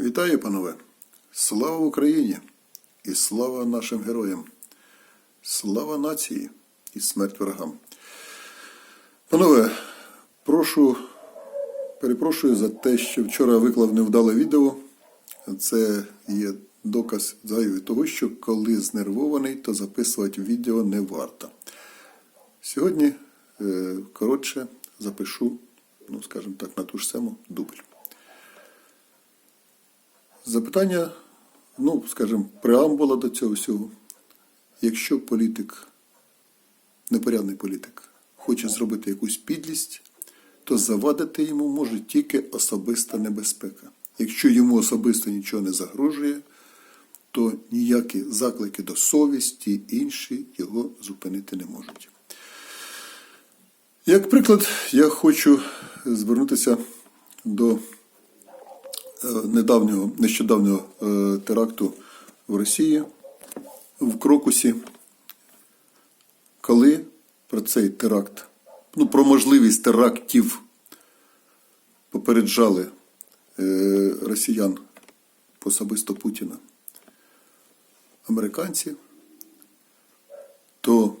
Вітаю, панове! Слава Україні і слава нашим героям! Слава нації і смерть ворогам! Панове, прошу, перепрошую за те, що вчора виклав невдале відео. Це є доказ зайвий того, що коли знервований, то записувати відео не варто. Сьогодні е, коротше запишу, ну скажімо так, на ту ж саму дубль. Запитання, ну, скажімо, преамбула до цього всього. Якщо політик, непорядний політик, хоче зробити якусь підлість, то завадити йому може тільки особиста небезпека. Якщо йому особисто нічого не загрожує, то ніякі заклики до совісті інші його зупинити не можуть. Як приклад, я хочу звернутися до недавнього, нещодавнього е, теракту в Росії в Крокусі, коли про цей теракт, ну про можливість терактів попереджали е, росіян особисто Путіна американці, то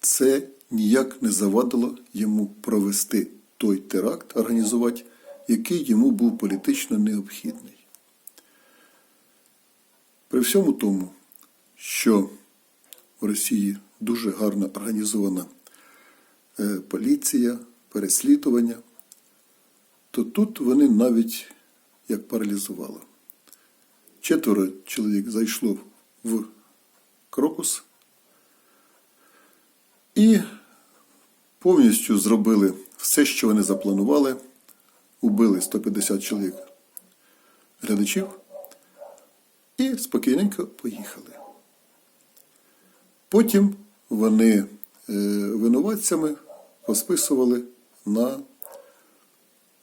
це ніяк не завадило йому провести той теракт, організувати, який йому був політично необхідний. При всьому тому, що в Росії дуже гарно організована е, поліція, переслідування, то тут вони навіть як паралізували. Четверо чоловік зайшло в крокус і повністю зробили все, що вони запланували. Убили 150 чоловік глядачів і спокійненько поїхали. Потім вони е, винуватцями посписували на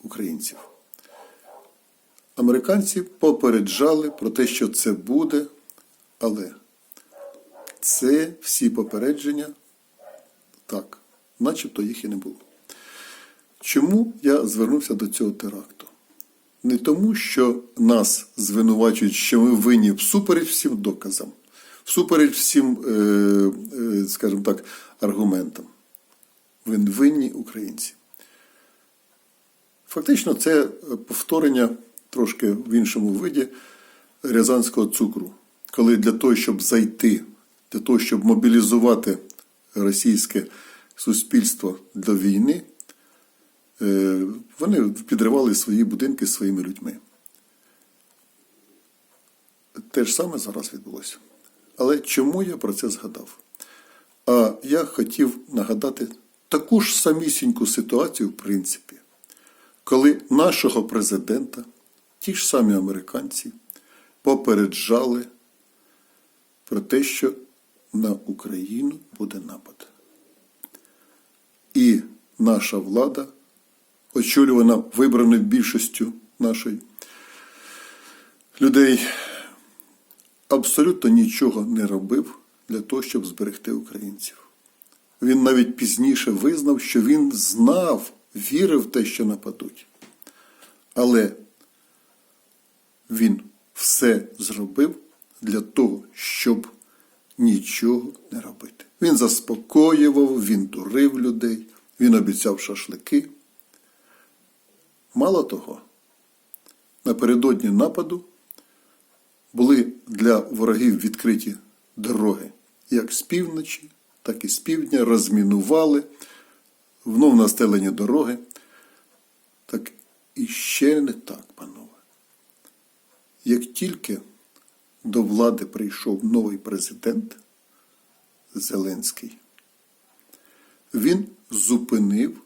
українців. Американці попереджали про те, що це буде, але це всі попередження так, начебто їх і не було. Чому я звернувся до цього теракту? Не тому, що нас звинувачують, що ми винні всупереч всім доказам, всупереч всім, е, е, скажімо так, аргументам. Ви винні українці. Фактично, це повторення трошки в іншому виді рязанського цукру, коли для того, щоб зайти, для того, щоб мобілізувати російське суспільство до війни, вони підривали свої будинки своїми людьми. Те ж саме зараз відбулося. Але чому я про це згадав? А я хотів нагадати таку ж самісіньку ситуацію, в принципі, коли нашого президента, ті ж самі американці, попереджали про те, що на Україну буде напад. І наша влада, очолювана вибраною більшістю нашої людей, абсолютно нічого не робив для того, щоб зберегти українців. Він навіть пізніше визнав, що він знав, вірив в те, що нападуть. Але він все зробив для того, щоб нічого не робити. Він заспокоював, він дурив людей, він обіцяв шашлики. Мало того, напередодні нападу були для ворогів відкриті дороги як з півночі, так і з півдня, розмінували, внов настелені дороги. Так і ще не так, панове. Як тільки до влади прийшов новий президент Зеленський, він зупинив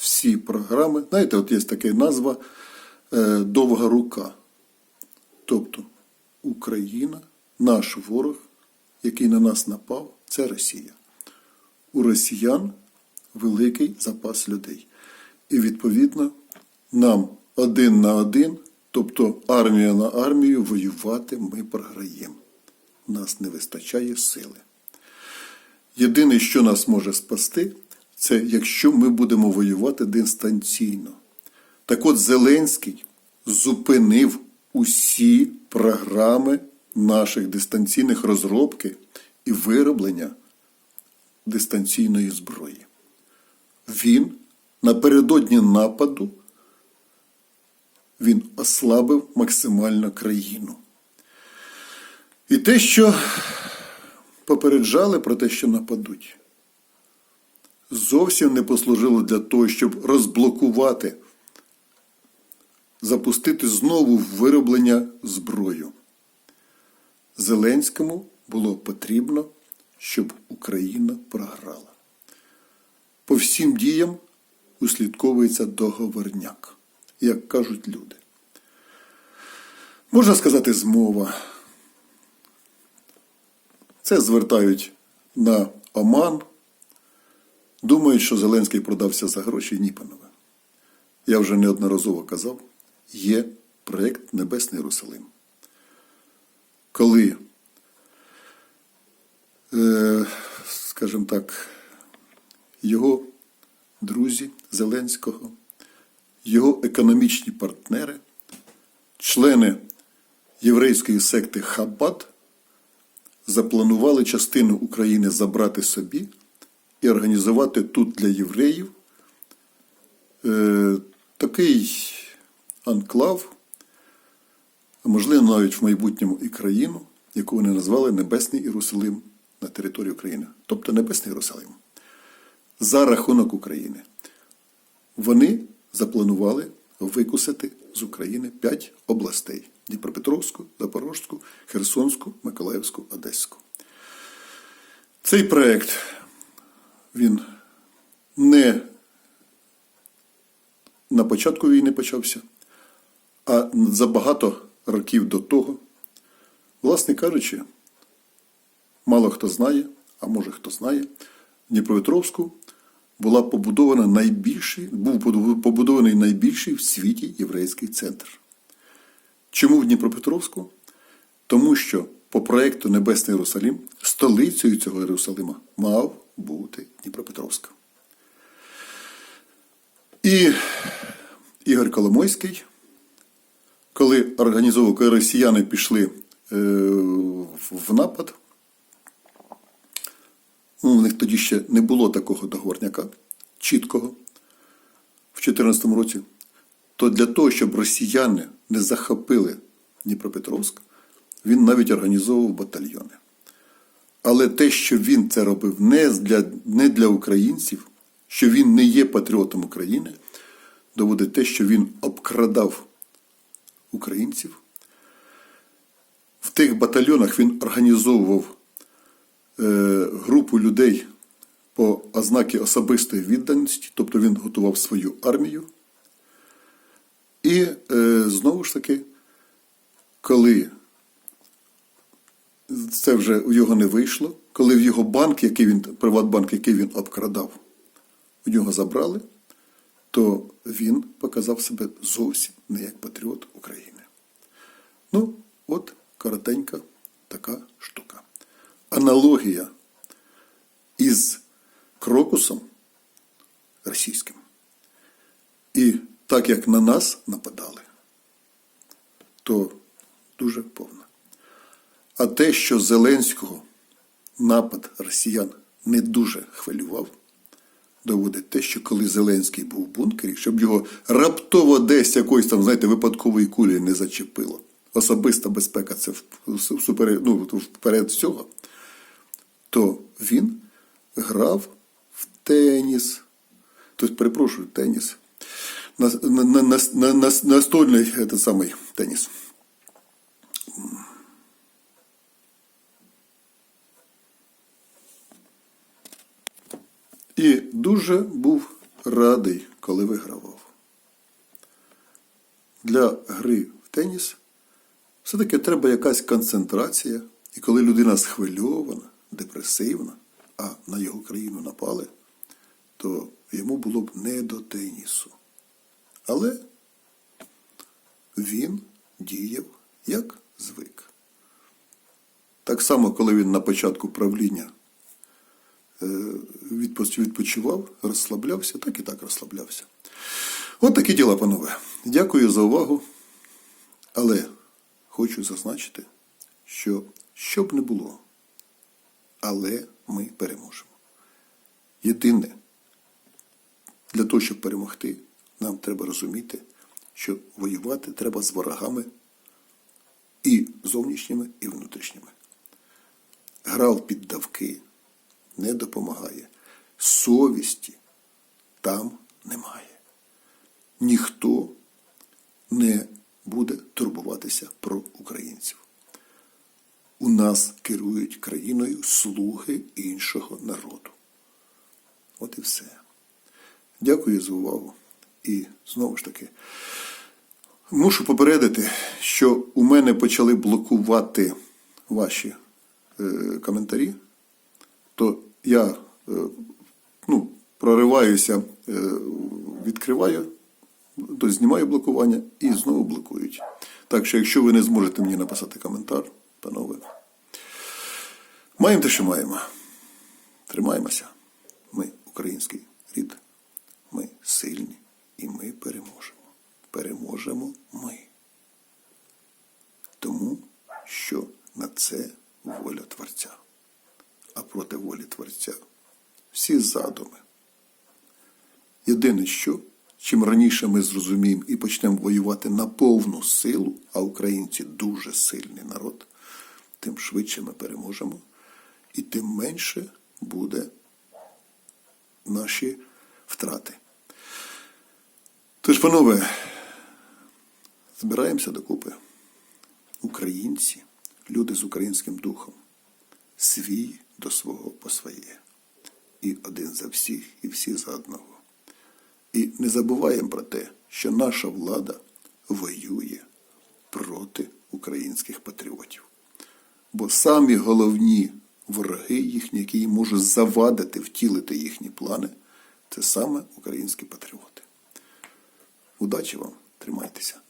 всі програми. Знаєте, от є така назва е, Довга рука. Тобто Україна, наш ворог, який на нас напав, це Росія. У росіян великий запас людей. І відповідно нам один на один, тобто армія на армію, воювати ми програємо. Нас не вистачає сили. Єдине, що нас може спасти, це якщо ми будемо воювати дистанційно. Так от Зеленський зупинив усі програми наших дистанційних розробки і вироблення дистанційної зброї. Він напередодні нападу він ослабив максимально країну. І те, що попереджали про те, що нападуть, зовсім не послужило для того, щоб розблокувати, запустити знову вироблення зброю. Зеленському було потрібно, щоб Україна програла. По всім діям услідковується договорняк, як кажуть люди. Можна сказати, змова. Це звертають на Оман. Думають, що Зеленський продався за гроші. Ні, панове. Я вже неодноразово казав, є проєкт Небесний Єрусалим. Коли, е, скажімо так, його друзі Зеленського, його економічні партнери, члени єврейської секти Хаббат запланували частину України забрати собі і організувати тут для євреїв е, такий анклав, а можливо навіть в майбутньому і країну, яку вони назвали Небесний Єрусалим на території України, тобто Небесний Єрусалим. За рахунок України. Вони запланували викусити з України п'ять областей: Дніпропетровську, Запорожську, Херсонську, Миколаївську, Одеську. Цей проект він не на початку війни почався, а за багато років до того, власне кажучи, мало хто знає, а може хто знає, в Дніпропетровську була побудована найбільший, був побудований найбільший в світі єврейський центр. Чому в Дніпропетровську? Тому що по проєкту Небесний Єрусалим столицею цього Єрусалима мав бути Дніпропетровська. І Ігор Коломойський, коли організовував, коли росіяни пішли е, в напад, ну, у них тоді ще не було такого договорняка чіткого в 2014 році, то для того, щоб росіяни не захопили Дніпропетровськ, він навіть організовував батальйони. Але те, що він це робив не для, не для українців, що він не є патріотом України, доводить те, що він обкрадав українців. В тих батальйонах він організовував е, групу людей по ознаки особистої відданості, тобто він готував свою армію. І е, знову ж таки, коли це вже у його не вийшло, коли в його банк, який він, Приватбанк, який він обкрадав, у нього забрали, то він показав себе зовсім не як патріот України. Ну, от коротенька така штука. Аналогія із крокусом російським. І так як на нас нападали, то дуже повна. А те, що Зеленського напад росіян не дуже хвилював, доводить те, що коли Зеленський був в бункері, щоб його раптово десь якоїсь там, знаєте, випадкової кулі не зачепило. Особиста безпека це вперед, ну, вперед всього, то він грав в теніс. Тобто, перепрошую, теніс. На, на, на, на, на, настольний самий теніс. І дуже був радий, коли вигравав. Для гри в теніс все-таки треба якась концентрація. І коли людина схвильована, депресивна, а на його країну напали, то йому було б не до тенісу. Але він діяв як звик. Так само, коли він на початку правління відпочивав, розслаблявся, так і так розслаблявся. От такі діла, панове. Дякую за увагу. Але хочу зазначити, що що б не було, але ми переможемо. Єдине, для того, щоб перемогти, нам треба розуміти, що воювати треба з ворогами і зовнішніми, і внутрішніми. Грал під давки не допомагає. Совісті там немає. Ніхто не буде турбуватися про українців. У нас керують країною слуги іншого народу. От і все. Дякую за увагу. І знову ж таки, мушу попередити, що у мене почали блокувати ваші е, коментарі, то я е, ну, прориваюся, е, відкриваю, то знімаю блокування і знову блокують. Так що, якщо ви не зможете мені написати коментар, панове, маємо те, що маємо. Тримаємося. Ми український рід. Ми сильні і ми переможемо. Переможемо ми. Тому що на це воля Творця. А проти волі Творця всі задуми. Єдине що, чим раніше ми зрозуміємо і почнемо воювати на повну силу, а українці дуже сильний народ, тим швидше ми переможемо, і тим менше буде наші втрати. Тож, панове, збираємося докупи. Українці, люди з українським духом, свій до свого по своє. І один за всіх, і всі за одного. І не забуваємо про те, що наша влада воює проти українських патріотів. Бо самі головні вороги їхні, які можуть завадити втілити їхні плани, це саме українські патріоти. Удачі вам, тримайтеся.